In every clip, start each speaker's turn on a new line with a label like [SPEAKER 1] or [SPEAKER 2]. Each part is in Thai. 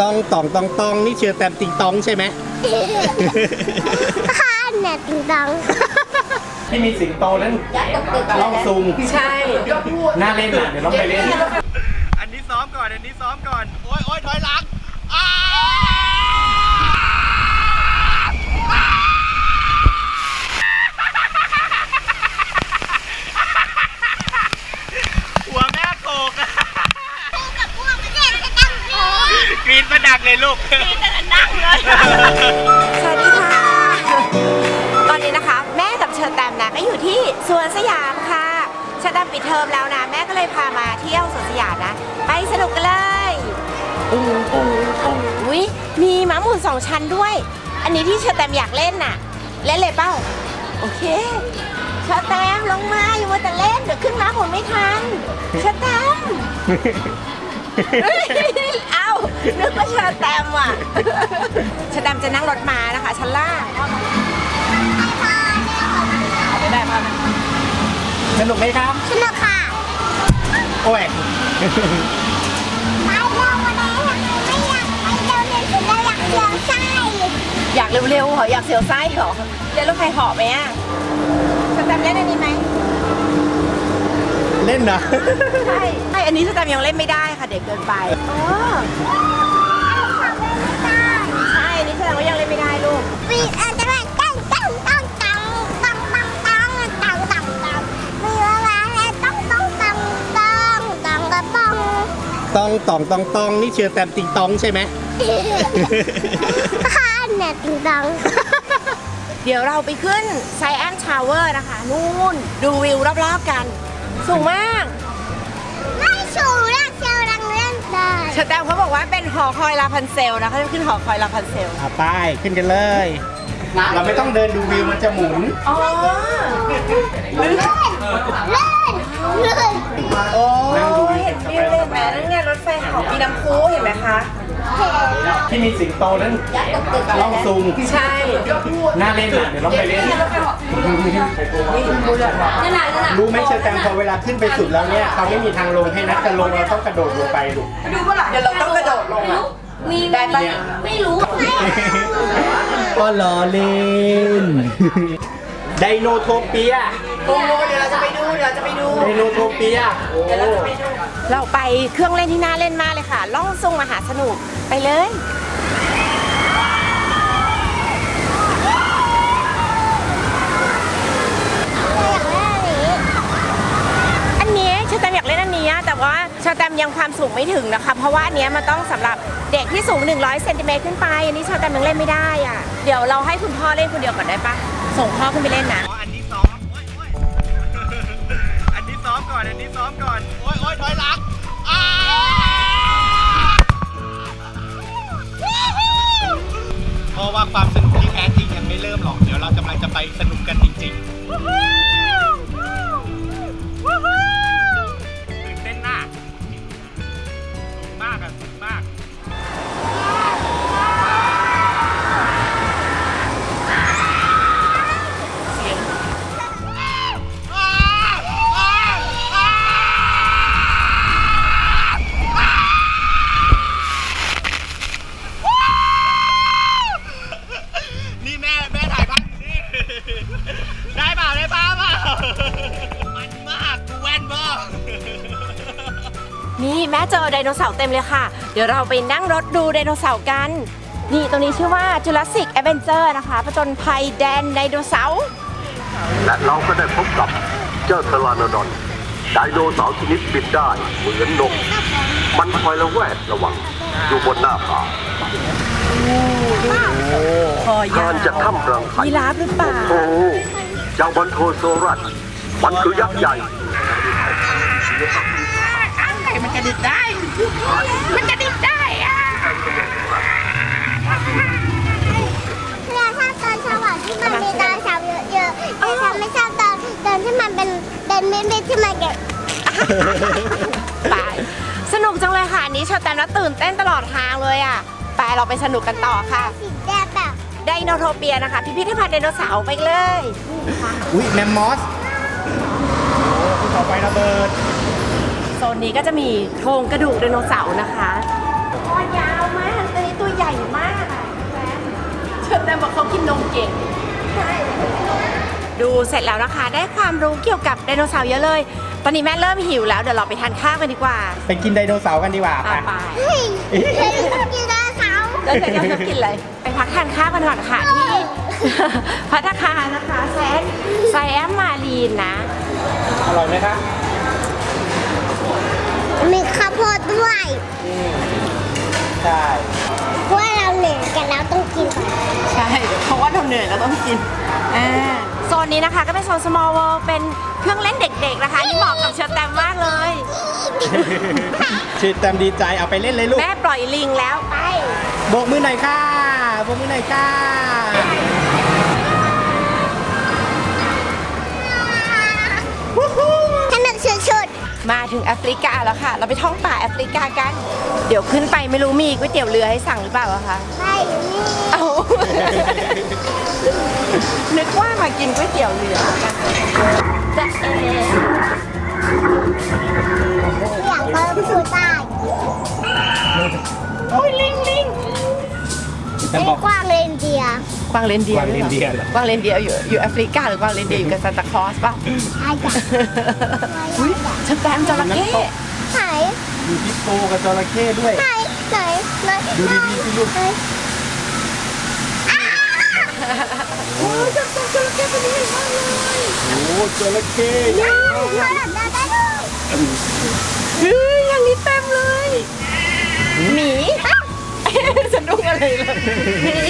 [SPEAKER 1] ตองตองตองตองนี่เชื่อแตมติงตองใช่ไหม
[SPEAKER 2] ข้าเนี่ยติงตอง
[SPEAKER 1] ที่มีสิงโตนั้นล่องซุง
[SPEAKER 3] ใช่
[SPEAKER 1] น่าเล่นอะเดี๋ยวลองไปเล่น อันนี้ซ้อมก่อน อันนี้ซ้อมก่อน โอ้ยโอ้ยถอยหลังอ้าหัวแม่โกกอะ
[SPEAKER 2] กับพวกมันเนี่ยจะตั้งโอ้
[SPEAKER 1] ก รีดมาดักเลยลูก
[SPEAKER 2] นั่งเลย
[SPEAKER 3] สวัสดีค่ะ ตอนนี้นะคะ แม่กับเชอแตมนะก็อยู่ที่สวนสยามค่ะเชอแตมปิดเทอมแล้วนะ แม่ก็เลยพามาเที่ยวสวนสยามนะ ไปสนุกกันเลยอุ้งอุ้งอุ้งอุ้ยมีม้าหมุนสองชั้นด้วย อันนี้ที่เชอแตมอยากเล่นน่ะ เล่นเลยเป้า โอเคเชอแตมลงมาอย่ามัวแต่เล่นเดี๋ยวขึ้นม้าหมุนไม่ทันเชอแตมเอ้ยเอ้า นึกว่าเชอแตมอะเชอแตมจะนั่งรถม้านะคะ ชั้นล่างไม่ได้ม
[SPEAKER 1] สนุกไหมครับ
[SPEAKER 2] สนุกค่ะ
[SPEAKER 1] โอ้ย
[SPEAKER 2] อยากเร็ว
[SPEAKER 3] ๆเหรอ อยากเสียวไส้เหรอเล่นรถไฟเหาะไหมอะเชอแตมเล่นอันนี้ไหม
[SPEAKER 1] เล่นนะ
[SPEAKER 3] ใช่ใช่อันนี้สแตมยังเล่นไม่ได้ค่ะเด็กเกินไปอ๋อใช่อันนี้แสดงว่ายังเล่นไม่ได้ลูก
[SPEAKER 2] ปีอะจ้าวต้องต้องต้องต้องต้องต้อง
[SPEAKER 1] ต้องต้องต้องต้องนี่เชื่อแตมติงต้องใช่ไหม
[SPEAKER 2] ข้าเนี่ยติงต้อง
[SPEAKER 3] เดี๋ยวเราไปขึ้นไซแอนทาวเวอร์นะคะ นู่นดูวิวรอบๆกัน สูงมาก
[SPEAKER 2] ไม่สูงนะเชียวรังเล่นได้
[SPEAKER 3] เชอแตมเขาบอกว่าเป็นหอคอยลาพันเซลนะเขาจะขึ้นหอคอยลาพันเซล
[SPEAKER 1] อะไปขึ้นกันเลย เราไม่ต้องเดินดูวิวมันจะหมุน
[SPEAKER 3] อ๋อ
[SPEAKER 2] เล่นเล่นเล่น
[SPEAKER 3] โอ้ยเห็นวิวเลยเห็นไหมนั่นไงรถไฟเหามีน้ำพุเห็นไหมคะ
[SPEAKER 1] ที่มีสิงโตนั้นล่องซุง
[SPEAKER 3] ใช่
[SPEAKER 1] น่าเล่นอะเดี๋ยวลองไปเล่นรู้ไหมเชอแตมพอเวลาขึ้นไปสุดแล้วเนี่ยเขาไม่มีทางลงให้นัดจะลงเราต้องกระโดดลงไปลูก
[SPEAKER 3] เดี๋ยวเราต้องกระโดดลงอะได้ปะ
[SPEAKER 2] ไม่รู้
[SPEAKER 1] ก็ล้อเล่นไดโนโทเปีย
[SPEAKER 3] โอ้เดี๋ยวเราจะไปดูเดี๋ยวเราจะไปดู
[SPEAKER 1] ไดโนโทเปีย
[SPEAKER 3] เดี๋ยวเราจะไปดูเราไปเครื่องเล่นที่น่าเล่นมากเลยค่ะ ล่องทรงมหาสนุก ไปเลย อันนี้ชาแตมอยากเล่นอันนี้แต่ว่าชาแตมยังความสูงไม่ถึงนะคะ เพราะว่าอันเนี้ยมันต้องสำหรับเด็กที่สูง 100เซนติเมตรขึ้นไปอันนี้ชาแตมยังเล่นไม่ได้อะเดี๋ยวเราให้คุณพ่อเล่นคนเดียวก่อนได้ปะส่งพ่อขึ้นไปเล่นนะ
[SPEAKER 1] อ๋ออันนี้ซ้อมโอ้ยโอ้ยอันนี้ซ้อมก่อน อันนี้ซ้อมก่อน โอ้ยโอ้ยถอยหลัง เพราะว่าความสนุกที่แท้จริงยังไม่เริ่มหรอกเดี๋ยวเรา
[SPEAKER 3] โนเสาร์เต็มเลยค่ะ เดี๋ยวเราไปนั่งรถดูไดโนเสาร์กัน นี่ตรงนี้ชื่อว่า Jurassic Adventure นะคะผจญภัยแดนไดโนเสาร์
[SPEAKER 4] และเราก็ได้พบกับเจ้าเทอราโนดอนไดโนเสาร์ชนิดบินได้เหมือนนก มันคอยระแวดระวังอยู่บนหน้าผา
[SPEAKER 3] คอยา
[SPEAKER 4] ห่าวงจากถ้ำรังไข่
[SPEAKER 3] ยีราฟหรือเปล่า
[SPEAKER 4] โอ้เจ้าบันโทโซรัสมันคือยักษ์ใหญ่
[SPEAKER 3] มันกระดิกได้ มันกระดิกได้อะ
[SPEAKER 2] เนี่ยถ้าตอนเช้าอะที่มันมีตอนเช้าเยอะๆแต่ฉันไม่ชอบตอนตอนที่มันเป็นเป็นเม็ดๆที่มันเก็บ
[SPEAKER 3] ไปสนุกจังเลยค่ะอันนี้ชาวแตมแล้วตื่นเต้นตลอดทางเลยอะ ไปเราไปสนุกกันต่อค่ะ
[SPEAKER 2] สีแดงแบบ
[SPEAKER 3] ไดโนโทเปียนะคะ พิพิธภัณฑ์ไดโนเสาร์ไปเลย
[SPEAKER 1] อุ้ยแมมมอสโอ้ภูเขาไฟระเบิด
[SPEAKER 3] โซ นนี้ก็จะมีโครงกระดูกไดโนเสาร์นะคะคอยาวมากแตมบอกเขากินนมเก่งดูเสร็จแล้วนะคะ ได้ความรู้เกี่ยวกับไดโนเสาร์เยอะเลย ตอนนี้แม่เริ่มหิวแล้วเดี๋ยวเราไปทานข้าวกันดีกว่า
[SPEAKER 1] ไปกินไดโนเสาร์กันดีกว่า
[SPEAKER 3] อะ
[SPEAKER 1] ไป
[SPEAKER 3] ไป
[SPEAKER 2] เฮ้ยเฮ้ยชอบกินไดโนเสาร์
[SPEAKER 3] แล้วเดี๋ยวเราจะกินอะไรไปพักทานข้าวกันก่อนค่ะที่พัตตาคารนะคะแซนไซแอมมารีนนะ
[SPEAKER 1] อร่อยไหมคะ
[SPEAKER 2] มีข้าวโพดด้วย
[SPEAKER 1] ใช่
[SPEAKER 2] ว่าเราเหนื่อยกันแล้วต้องกินก่อน
[SPEAKER 3] ใช่ เพราะว่าเราเหนื่อยเราต้องกินอ่าโซนนี้นะคะก็เป็นโซน small world เป็นเครื่องเล่นเด็กๆนะคะที่เหมาะกับเชอร์แตมมากเลย
[SPEAKER 1] ชื่อแตมดีใจเอาไปเล่นเลยลูก
[SPEAKER 3] แม่ปล่อยลิงแล้วไป
[SPEAKER 1] โบกมือหน่อยค่ะโบกมือหน่อยค่ะ
[SPEAKER 2] สนุกสุด
[SPEAKER 3] มาถึงแอฟริกาแล้วค่ะ เราไปท่องป่าแอฟริกากัน เดี๋ยวขึ้นไปไม่รู้มีก๋วยเตี๋ยวเรือให้สั่งหรือเปล่าอะคะ
[SPEAKER 2] ๆไม่นี่
[SPEAKER 3] เอา นึกว่ามากินก๋วยเตี๋ยวเรือกันจะเอ
[SPEAKER 2] อยากเพิ่มสูตรได้
[SPEAKER 3] โอ้ยลิงลิง
[SPEAKER 1] แตม
[SPEAKER 2] ไอ้
[SPEAKER 1] บอก
[SPEAKER 2] กวางเรนเดี ยร์
[SPEAKER 3] กวางเลนเดียร์
[SPEAKER 1] กวางเรนเดียร์เหรอ
[SPEAKER 3] กวางเลนเดียร์อยู่อยู่แอฟริกาหรือกวางเลนเดียร์อยู่กับซานตาคลอสป่ะ
[SPEAKER 2] ไอ้จ้ะ
[SPEAKER 3] อุ้ยฉันแตมจระเข้
[SPEAKER 2] ไหน
[SPEAKER 1] อยู่ที่โตกับจระเข้ด้วย
[SPEAKER 2] ไหนไหนไหน
[SPEAKER 1] ดูดีๆสิลูก
[SPEAKER 2] ไหนโอ้ยจับจับจระเข้ตัวนี้ใหญ่มากเลย
[SPEAKER 1] โอ้จระเข้
[SPEAKER 2] ว้าวเขาหลับได้ได้ด้วย
[SPEAKER 3] เฮ้ยอย่างนี้เต็มเลยหมีสนุกอะไรเลย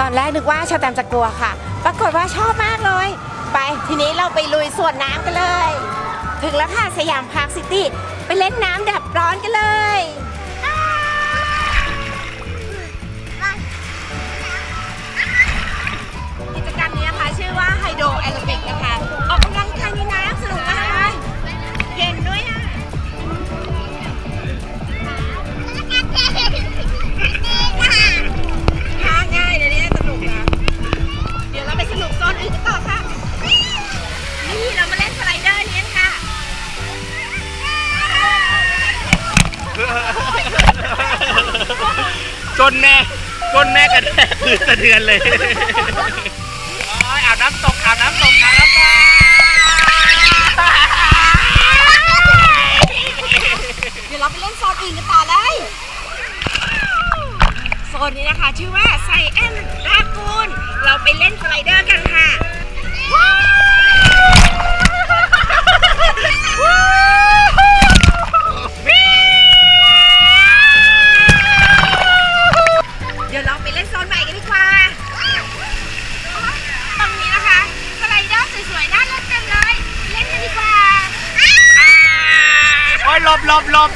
[SPEAKER 3] ตอนแรกนึกว่าชาแตมจะกลัวค่ะ ปรากฏว่าชอบมากเลย ไปทีนี้เราไปลุยสวนน้ำกันเลย ถึงแล้วค่ะสยามพาร์คซิตี้ ไปเล่นน้ำดับร้อนกันเลย สะเทื
[SPEAKER 5] อนเลย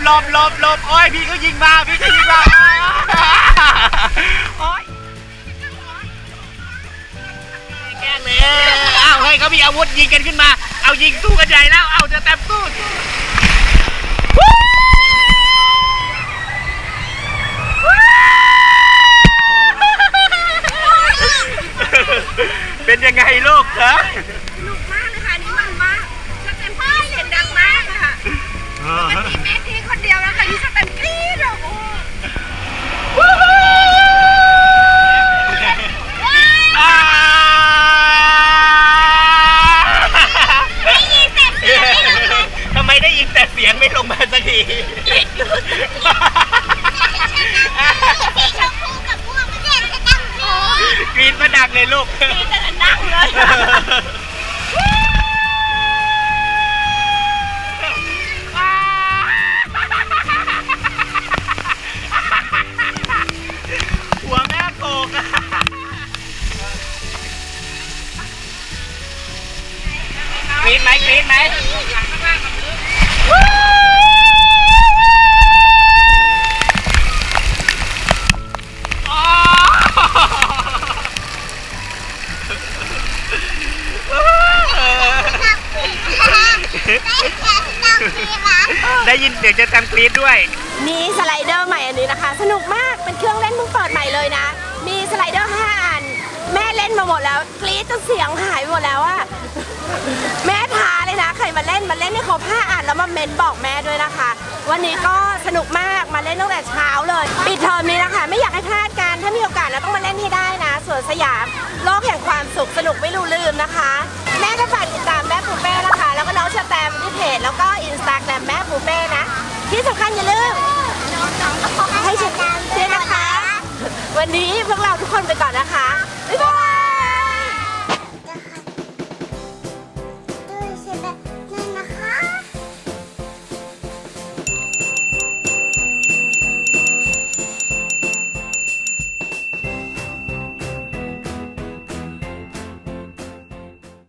[SPEAKER 3] หล
[SPEAKER 5] บหลบหลบหลบโอ้ยพี่ก็ยิงมาพี่ก็ยิงมาโอ้ยแกล้งเลยอ้าวเฮ้ยเขามีอาวุธยิงกันขึ้นมา เอายิงสู้กันใหญ่แล้ว เอาจะแต้มสู้สู้เป็นยังไงลูกฮะ
[SPEAKER 3] สนุกมากเลยค่ะนี่มันมากสเต็มพี่เสียงดังมากอะค่ะปกติแม่ทีคนเดียวแล้วค่ะที่สเต็มพี่อะโอ้
[SPEAKER 5] อ่า
[SPEAKER 2] ได้ยินแต่เสียงไม่ลงมา
[SPEAKER 5] ทำไมได้ยินแต่เสียงไม่ลงมาสักที
[SPEAKER 2] สี ชมพูกับม่วงมันแยกกันตั้งโอ้ย
[SPEAKER 5] กรีดมาดังเลยลูก
[SPEAKER 2] แต่นั่งเลย
[SPEAKER 5] หัวแม่โกกอะกรีดไหมกรีดไหม ได้ยินเสียงจะแตมกรีดด้วย
[SPEAKER 3] มีสไลเดอร์ใหม่อันนี้นะคะ สนุกมากเป็นเครื่องเล่นเพิ่งเปิดใหม่เลยนะ มีสไลเดอร์ห้าอัน แม่เล่นมาหมดแล้วกรีดจนเสียงหายไปหมดแล้วอะแม่ท้าเลยนะใครมาเล่นมาเล่นให้ครบ5อ่านแล้วมาเมนบอกแม่ด้วยนะคะ วันนี้ก็สนุกมากมาเล่นตั้งแต่เช้าเลยปิดเทอมนี้นะคะไม่อยากให้พลาดกันถ้ามีโอกาสเราต้องมาเล่นให้ได้นะสวนสยามโลกแห่งความสุขสนุกไม่รู้ลืมนะคะ แม่ก็ฝาก สแล้วก็น้องชาแตมที่เพจแล้วก็อินสตาแกรมแม่ปูเป้นะ ที่สำคัญอย่าลืมให้ฉันด้วยนะคะ วันนี้พวกเราทุกคนไปก่อนนะคะ บ๊ายบาย